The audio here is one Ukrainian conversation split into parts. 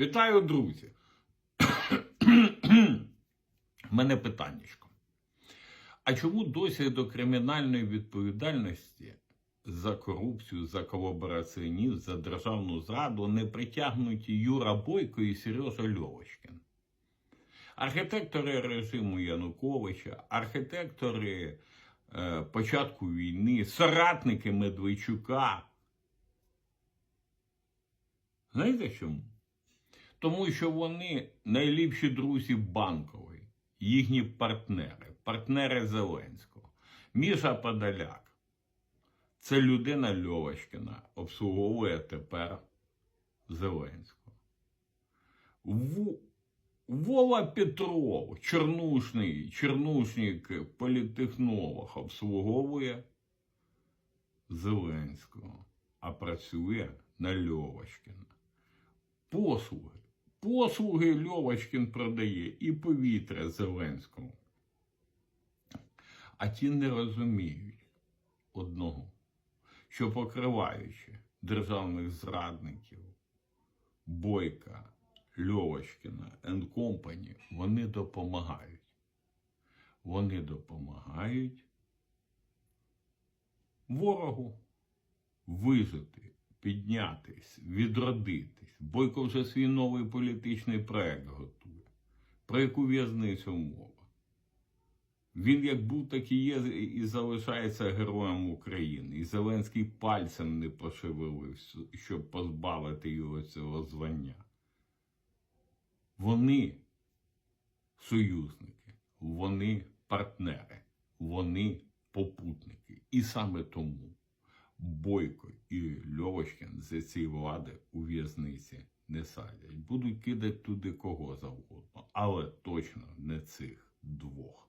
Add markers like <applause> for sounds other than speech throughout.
Вітаю, друзі. <coughs> Мене питаннячко. А чому досі до кримінальної відповідальності за корупцію, за колабораціонізм, за державну зраду не притягнуті Юра Бойко і Сережа Льовочкін? Архітектори режиму Януковича, архітектори е, початку війни, соратники Медведчука. Знаєте чому? Тому що вони найліпші друзі банкової, їхні партнери, партнери Зеленського. Міша Подоляк. Це людина Льовочкіна, обслуговує тепер Зеленського. Ву- Вова Петров, чорнушний, чорнушник, політтехнолог, обслуговує Зеленського, а працює на Льовочкіна. Послуги. Послуги Льовочкін продає і повітря Зеленському. А ті не розуміють одного, що покриваючи державних зрадників, Бойка, Льовочкіна Company, вони допомагають. Вони допомагають ворогу вижити, піднятись, відродитись. Бойко вже свій новий політичний проект готує. Про яку в'язницю мова? Він як був, так і є, і залишається героєм України. І Зеленський пальцем не пошевелив, щоб позбавити його цього звання. Вони союзники, вони партнери, вони попутники. І саме тому Бойко і Льовочкін з цієї влади у в'язниці не садять. Будуть кидати туди кого завгодно, але точно не цих двох.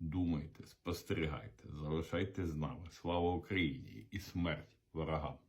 Думайте, спостерігайте, залишайте з нами. Слава Україні і смерть ворогам!